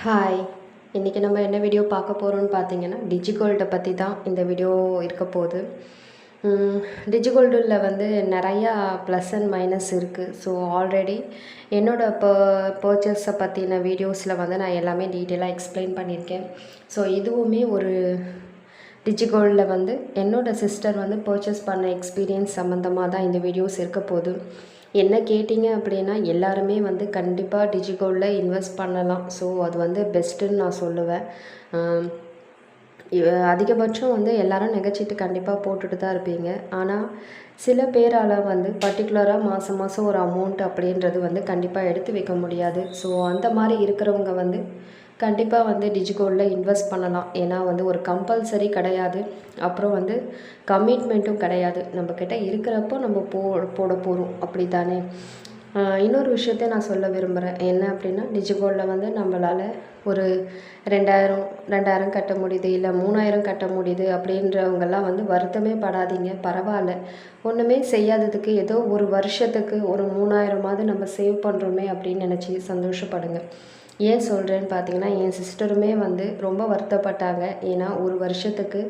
Hi இன்றைக்கி நம்ம என்ன வீடியோ பார்க்க போகிறோம்னு பார்த்தீங்கன்னா டிஜிகோல்டை பற்றி தான் இந்த வீடியோ இருக்க போகுது. டிஜிகோல்டில் வந்து நிறையா ப்ளஸ் அண்ட் மைனஸ் இருக்குது ஸோ ஆல்ரெடி என்னோடய ப பர்ச்சேஸை பற்றின வீடியோஸில் வந்து நான் எல்லாமே டீட்டெயிலாக எக்ஸ்பிளைன் பண்ணியிருக்கேன். ஸோ இதுவுமே ஒரு டிஜிகோல்டில் வந்து என்னோடய சிஸ்டர் வந்து பர்ச்சேஸ் பண்ண எக்ஸ்பீரியன்ஸ் சம்மந்தமாக தான் இந்த வீடியோஸ் இருக்க போகுது. என்ன கேட்டிங்க அப்படின்னா எல்லாருமே வந்து கண்டிப்பாக டிஜிகோல்டில் இன்வெஸ்ட் பண்ணலாம். ஸோ அது வந்து பெஸ்ட்டுன்னு நான் சொல்லுவேன். அதிகபட்சம் வந்து எல்லாரும் நகைச்சீட்டு கண்டிப்பாக போட்டுட்டு தான் இருப்பீங்க. ஆனால் சில பேரால் வந்து பர்டிகுலராக மாதம் மாதம் ஒரு அமௌண்ட் அப்படின்றது வந்து கண்டிப்பாக எடுத்து வைக்க முடியாது. ஸோ அந்த மாதிரி இருக்கிறவங்க வந்து கண்டிப்பாக வந்து டிஜிகோல்டில் இன்வெஸ்ட் பண்ணலாம். ஏன்னா வந்து ஒரு கம்பல்சரி கிடையாது. அப்புறம் வந்து கமிட்மெண்ட்டும் கிடையாது. நம்மக்கிட்ட இருக்கிறப்போ நம்ம போ போட போகிறோம் அப்படி தானே இன்னொரு விஷயத்த நான் சொல்ல விரும்புகிறேன் என்ன அப்படின்னா டிஜிகோல்டில் வந்து நம்மளால் ஒரு ரெண்டாயிரம் ரெண்டாயிரம் கட்ட முடியுது இல்லை மூணாயிரம் கட்ட முடியுது அப்படின்றவங்கெல்லாம் வந்து வருத்தமே படாதீங்க. பரவாயில்ல. ஒன்றுமே செய்யாததுக்கு ஏதோ ஒரு வருஷத்துக்கு ஒரு மூணாயிரமாவது நம்ம சேவ் பண்ணுறோமே அப்படின்னு நினச்சி சந்தோஷப்படுங்க. ஏன் சொல்கிறேன்னு பார்த்தீங்கன்னா என் சிஸ்டருமே வந்து ரொம்ப வருத்தப்பட்டாங்க. ஏன்னா ஒரு வருஷத்துக்கு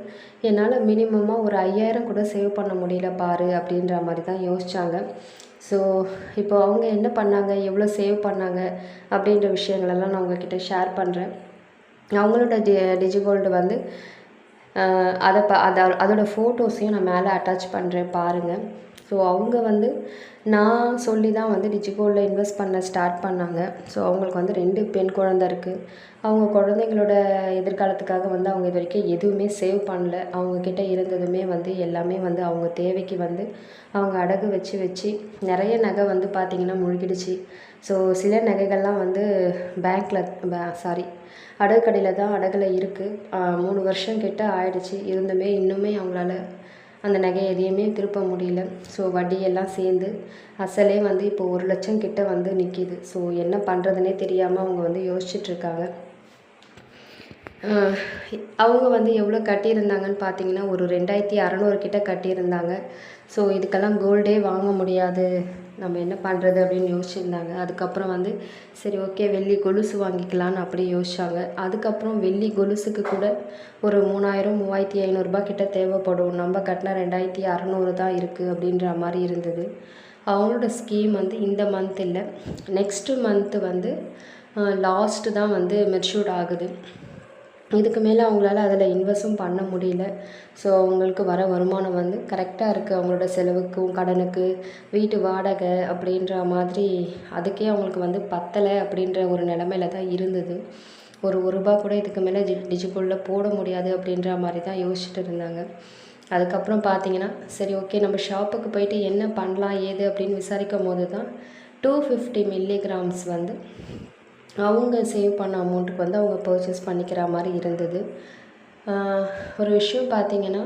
என்னால் மினிமமாக ஒரு ஐயாயிரம் கூட சேவ் பண்ண முடியல பாரு அப்படின்ற மாதிரி தான் யோசித்தாங்க ஸோ இப்போ அவங்க என்ன பண்ணாங்க? எவ்வளோ சேவ் பண்ணாங்க? அப்படின்ற விஷயங்களெல்லாம் நான் உங்ககிட்ட ஷேர் பண்ணுறேன் அவங்களோட டி டிஜிகோல்டு வந்து அதை ப அதை அதோட ஃபோட்டோஸையும் நான் மேலே அட்டாச் பண்ணுறேன் பாருங்கள் ஸோ அவங்க வந்து நான் சொல்லி தான் வந்து டிஜிகோல்டில் இன்வெஸ்ட் பண்ண ஸ்டார்ட் பண்ணாங்க. ஸோ அவங்களுக்கு வந்து ரெண்டு பெண் குழந்தை இருக்குது அவங்க குழந்தைங்களோட எதிர்காலத்துக்காக வந்து அவங்க இது வரைக்கும் எதுவுமே சேவ் பண்ணல. அவங்கக்கிட்ட இருந்ததுமே வந்து எல்லாமே வந்து அவங்க தேவைக்கு வந்து அவங்க அடகு வச்சு வச்சு நிறைய நகை வந்து பார்த்திங்கன்னா முழுகிடுச்சு. ஸோ சில நகைகள்லாம் வந்து பேங்க்கில் சாரி அடகு கடையில் தான் அடகில் இருக்குது மூணு வருஷம் கிட்ட ஆயிடுச்சு. இருந்துமே இன்னுமே அவங்களால அந்த நகையை எதையுமே திருப்ப முடியல. ஸோ வட்டியெல்லாம் சேர்ந்து அசலே வந்து இப்போ ஒரு லட்சம் கிட்ட வந்து நிற்கிது ஸோ என்ன பண்ணுறதுனே தெரியாமல் அவங்க வந்து யோசிச்சுட்ருக்காங்க அவங்க வந்து எவ்வளோ கட்டியிருந்தாங்கன்னு பார்த்தீங்கன்னா ஒரு ரெண்டாயிரத்தி அறநூறு கிட்ட கட்டியிருந்தாங்க. ஸோ இதுக்கெல்லாம் கோல்டே வாங்க முடியாது. நம்ம என்ன பண்ணுறது அப்படின்னு யோசிச்சிருந்தாங்க. அதுக்கப்புறம் வந்து சரி ஓகே வெள்ளி கொலுசு வாங்கிக்கலான்னு அப்படி யோசிச்சாங்க. அதுக்கப்புறம் வெள்ளி கொலுசுக்கு கூட ஒரு மூணாயிரம் மூவாயிரத்தி ஐநூறுரூபா கிட்ட தேவைப்படும். நம்ம கட்டினா ரெண்டாயிரத்தி அறநூறு தான் இருக்குது அப்படின்ற மாதிரி இருந்தது. அவங்களோட ஸ்கீம் வந்து இந்த மந்த் இல்லை. நெக்ஸ்ட்டு மந்த்து வந்து லாஸ்ட்டு தான் வந்து மெச்சூர்ட் ஆகுது. இதுக்கு மேலே அவங்களால அதில் இன்வெஸ்ட்டும் பண்ண முடியல. ஸோ அவங்களுக்கு வர வருமானம் வந்து கரெக்டாக இருக்குது அவங்களோட செலவுக்கும் கடனுக்கு வீட்டு வாடகை அப்படின்ற மாதிரி அதுக்கே அவங்களுக்கு வந்து பத்தலை அப்படின்ற ஒரு நிலமையில தான் இருந்தது. ஒரு ஒரு ரூபா கூட இதுக்கு மேலே டி போட முடியாது அப்படின்ற மாதிரி தான் யோசிச்சுட்டு இருந்தாங்க. அதுக்கப்புறம் பார்த்தீங்கன்னா சரி ஓகே நம்ம ஷாப்புக்கு போயிட்டு என்ன பண்ணலாம் ஏது அப்படின்னு விசாரிக்கும் போது தான் டூ ஃபிஃப்டி மில்லிகிராம்ஸ் வந்து அவங்க சேவ் பண்ண அமௌண்ட்டுக்கு வந்து அவங்க பர்ச்சேஸ் பண்ணிக்கிற மாதிரி இருந்தது. ஒரு விஷயம் பார்த்தீங்கன்னா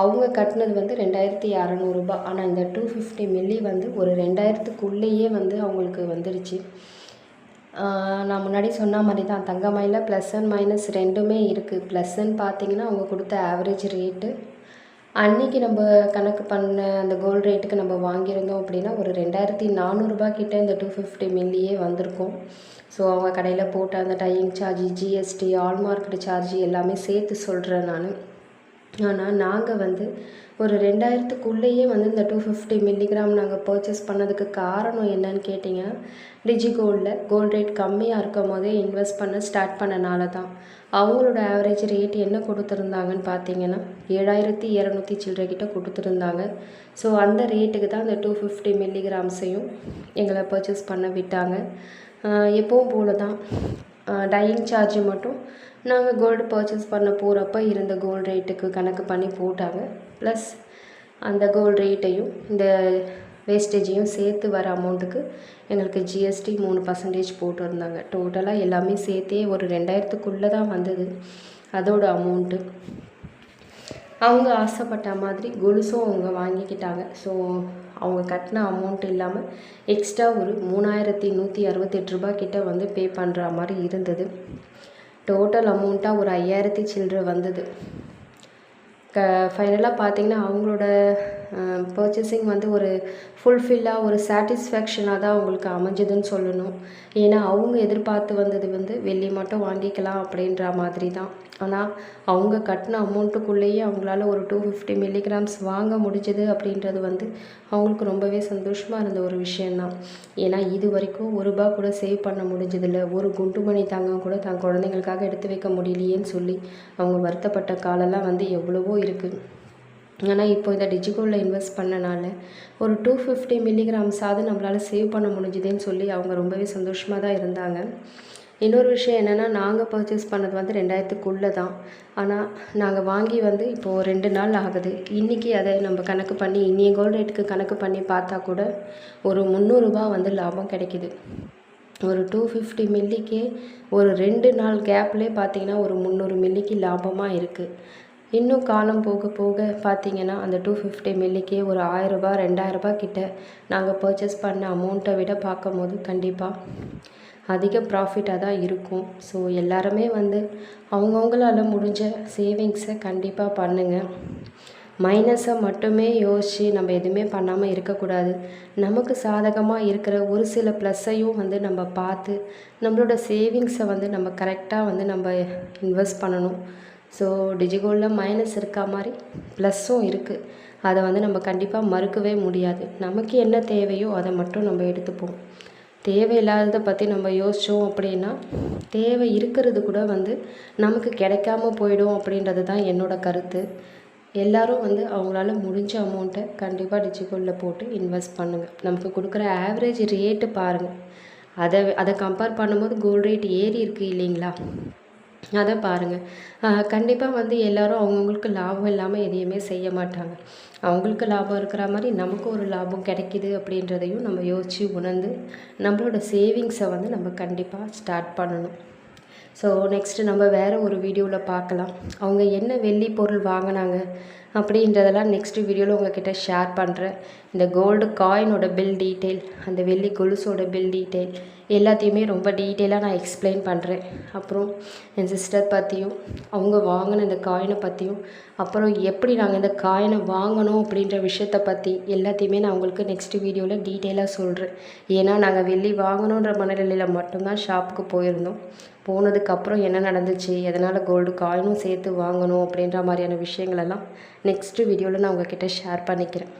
அவங்க கட்டினது வந்து ரெண்டாயிரத்தி அறநூறுபா ஆனால் இந்த டூ ஃபிஃப்டி மில்லி வந்து ஒரு ரெண்டாயிரத்துக்குள்ளேயே வந்து அவங்களுக்கு வந்துடுச்சு நான் முன்னாடி சொன்ன மாதிரி தான் தங்கமயில ப்ளஸ் அண்ட் மைனஸ் ரெண்டுமே இருக்குது ப்ளஸ்ன்னு பார்த்தீங்கன்னா அவங்க கொடுத்த ஆவரேஜ் ரேட்டு அன்னைக்கு நம்ம கணக்கு பண்ண அந்த கோல்டு ரேட்டுக்கு நம்ம வாங்கியிருந்தோம் அப்படின்னா ஒரு ரெண்டாயிரத்தி நானூறுரூபா கிட்டே இந்த டூ ஃபிஃப்டி மில்லியே வந்திருக்கும். ஸோ அவங்க கடையில் போட்ட அந்த dyeing charge GST all market charge எல்லாமே சேர்த்து சொல்கிறேன் நான். ஆனால் நாங்கள் வந்து ஒரு ரெண்டாயிரத்துக்குள்ளேயே வந்து இந்த டூ ஃபிஃப்டி மில்லிகிராம் நாங்கள் பர்ச்சேஸ் பண்ணதுக்கு காரணம் என்னன்னு கேட்டிங்கன்னா டிஜி கோல்டில் கோல்ட் ரேட் கம்மியாக இருக்கும் போதே இன்வெஸ்ட் பண்ண ஸ்டார்ட் பண்ணனால தான். அவங்களோட ஆவரேஜ் ரேட் என்ன கொடுத்துருந்தாங்கன்னு பார்த்தீங்கன்னா ஏழாயிரத்தி இரநூத்தி சில்லறை கிட்ட கொடுத்துருந்தாங்க. ஸோ அந்த ரேட்டுக்கு தான் இந்த டூ ஃபிஃப்டி மில்லிகிராம்ஸையும் எங்களை பர்ச்சேஸ் பண்ண விட்டாங்க. எப்போவும் எப்பவும் போல தான் டையிங் சார்ஜ் மட்டும். நாங்கள் கோல்டு பர்ச்சேஸ் பண்ண போகிறப்ப இருந்த கோல்டு ரேட்டுக்கு கணக்கு பண்ணி போட்டாங்க. ப்ளஸ் அந்த கோல்டு ரேட்டையும் இந்த வேஸ்டேஜையும் சேர்த்து வர அமௌண்ட்டுக்கு எங்களுக்கு ஜிஎஸ்டி மூணு பர்சன்டேஜ் போட்டிருந்தாங்க டோட்டலாக எல்லாமே சேர்த்தே ஒரு ரெண்டாயிரத்துக்குள்ளே தான் வந்தது. அதோட அமௌண்ட்டு அவங்க ஆசைப்பட்ட மாதிரி கொலுசும் அவங்க வாங்கிக்கிட்டாங்க. ஸோ அவங்க கட்டின அமௌண்ட் இல்லாமல் எக்ஸ்ட்ரா ஒரு மூணாயிரத்தி நூற்றி அறுபத்தெட்டு ரூபாய் கிட்ட வந்து பே பண்ணுற மாதிரி இருந்தது. டோட்டல் அமௌண்ட்டாக ஒரு ஐயாயிரத்தி சில்லற வந்தது. க ஃபைனலாக பார்த்திங்கன்னா அவங்களோட பர்ச்சேசிங் வந்து ஒரு ஃபுல்ஃபில்லாக ஒரு சாட்டிஸ்ஃபேக்ஷனாக தான் அவங்களுக்கு அமைஞ்சதுன்னு சொல்லணும். ஏன்னா அவங்க எதிர்பார்த்து வந்தது வந்து வெள்ளி மட்டும் வாங்கிக்கலாம் அப்படின்ற மாதிரி தான். ஆனால் அவங்க கட்டின அமௌண்ட்டுக்குள்ளேயே அவங்களால ஒரு டூ ஃபிஃப்டி மில்லிகிராம்ஸ் வாங்க முடிஞ்சது அப்படின்றது வந்து அவங்களுக்கு ரொம்பவே சந்தோஷமாக இருந்த ஒரு விஷயந்தான் ஏன்னா இது வரைக்கும் ஒரு ரூபா கூட சேவ் பண்ண முடிஞ்சதில்ல. ஒரு குண்டு மணி தங்கம் கூட தன் குழந்தைங்களுக்காக எடுத்து வைக்க முடியலையேன்னு சொல்லி அவங்க வருத்தப்பட்ட காலெல்லாம் வந்து எவ்வளவோ இருக்குது ஆனால் இப்போ இந்த டிஜிகோலில் இன்வெஸ்ட் பண்ணனால ஒரு டூ ஃபிஃப்டி மில்லிகிராம்ஸாவது நம்மளால் சேவ் பண்ண முடிஞ்சுதுன்னு சொல்லி அவங்க ரொம்பவே சந்தோஷமாக தான் இருந்தாங்க. இன்னொரு விஷயம் என்னென்னா நாங்கள் பர்ச்சேஸ் பண்ணது வந்து ரெண்டாயிரத்துக்குள்ளே தான். ஆனால் நாங்கள் வாங்கி வந்து இப்போது ரெண்டு நாள் ஆகுது. இன்றைக்கி அதை நம்ம கணக்கு பண்ணி இன்றைய கோல்டு ரேட்டுக்கு கணக்கு பண்ணி பார்த்தா கூட ஒரு முந்நூறுரூபா வந்து லாபம் கிடைக்கிது. ஒரு டூ ஃபிஃப்டி மில்லிக்கே ஒரு ரெண்டு நாள் கேப்லேயே பார்த்தீங்கன்னா ஒரு முந்நூறு மில்லிக்கு லாபமாக இருக்குது இன்னும் காலம் போக போக பார்த்தீங்கன்னா அந்த டூ ஃபிஃப்டி மில்லிக்கே ஒரு ஆயரரூபா ரெண்டாயிரரூபா கிட்ட நாங்கள் பர்ச்சேஸ் பண்ண அமௌண்ட்டை விட பார்க்கும்போது கண்டிப்பாக அதிக ப்ராஃபிட்டாக தான் இருக்கும். ஸோ எல்லாருமே வந்து அவங்கவுங்களால முடிஞ்ச சேவிங்ஸை கண்டிப்பாக பண்ணுங்கள் மைனஸை மட்டுமே யோசித்து நம்ம எதுவுமே பண்ணாமல் இருக்கக்கூடாது. நமக்கு சாதகமாக இருக்கிற ஒரு சில ப்ளஸ்ஸையும் வந்து நம்ம பார்த்து நம்மளோட சேவிங்ஸை வந்து நம்ம கரெக்டாக வந்து நம்ம இன்வெஸ்ட் பண்ணணும். ஸோ டிஜிகோல்டில் மைனஸ் இருக்கா மாதிரி? ப்ளஸ்ஸும் இருக்குது அதை வந்து நம்ம கண்டிப்பாக மறுக்கவே முடியாது. நமக்கு என்ன தேவையோ அதை மட்டும் நம்ம எடுத்துப்போம். தேவையில்லாததை பற்றி நம்ம யோசித்தோம் அப்படின்னா தேவை இருக்கிறது கூட வந்து நமக்கு கிடைக்காம போயிடும் அப்படின்றது தான் என்னோடய கருத்து. எல்லோரும் வந்து அவங்களால முடிஞ்ச அமௌண்ட்டை கண்டிப்பாக டிஜிகோலில் போட்டு இன்வெஸ்ட் பண்ணுங்கள் நமக்கு கொடுக்குற ஆவரேஜ் ரேட்டு பாருங்கள் அதை அதை கம்பேர் பண்ணும்போது கோல்டு ரேட் ஏறி இருக்குது இல்லைங்களா? அதை பாருங்கள் கண்டிப்பாக வந்து எல்லோரும் அவங்கவுங்களுக்கு லாபம் இல்லாமல் எதையுமே செய்ய மாட்டாங்க. அவங்களுக்கு லாபம் இருக்கிற மாதிரி நமக்கு ஒரு லாபம் கிடைக்கிது அப்படின்றதையும் நம்ம யோசித்து உணர்ந்து நம்மளோட சேவிங்ஸை வந்து நம்ம கண்டிப்பாக ஸ்டார்ட் பண்ணணும். ஸோ நெக்ஸ்ட்டு நம்ம வேறு ஒரு வீடியோவில் பார்க்கலாம். அவங்க என்ன வெள்ளி பொருள் வாங்கினாங்க? அப்படின்றதெல்லாம் நெக்ஸ்ட் வீடியோவில் உங்ககிட்ட ஷேர் பண்ணுறேன் இந்த கோல்டு காயினோட பில் டீட்டெயில் அந்த வெள்ளி கொலுசோட பில் டீட்டெயில் எல்லாத்தையுமே ரொம்ப டீட்டெயிலாக நான் எக்ஸ்பிளைன் பண்ணுறேன் அப்புறம் என் சிஸ்டர் பற்றியும் அவங்க வாங்கின இந்த காயினை பற்றியும் அப்புறம் எப்படி நாங்கள் இந்த காயினை வாங்கணும் அப்படின்ற விஷயத்தை பற்றி எல்லாத்தையுமே நான் உங்களுக்கு நெக்ஸ்ட் வீடியோவில் டீட்டெயிலாக சொல்கிறேன் ஏன்னா நாங்கள் வெள்ளி வாங்கணுன்ற மனநிலையில் மட்டும்தான் ஷாப்புக்கு போயிருந்தோம். போனதுக்கப்புறம் என்ன நடந்துச்சு? எதனால் கோல்டு காயினும் சேர்த்து வாங்கணும் அப்படின்ற மாதிரியான விஷயங்களெல்லாம் நெக்ஸ்ட்டு வீடியோவில் நான் உங்ககிட்ட ஷேர் பண்ணிக்கிறேன்.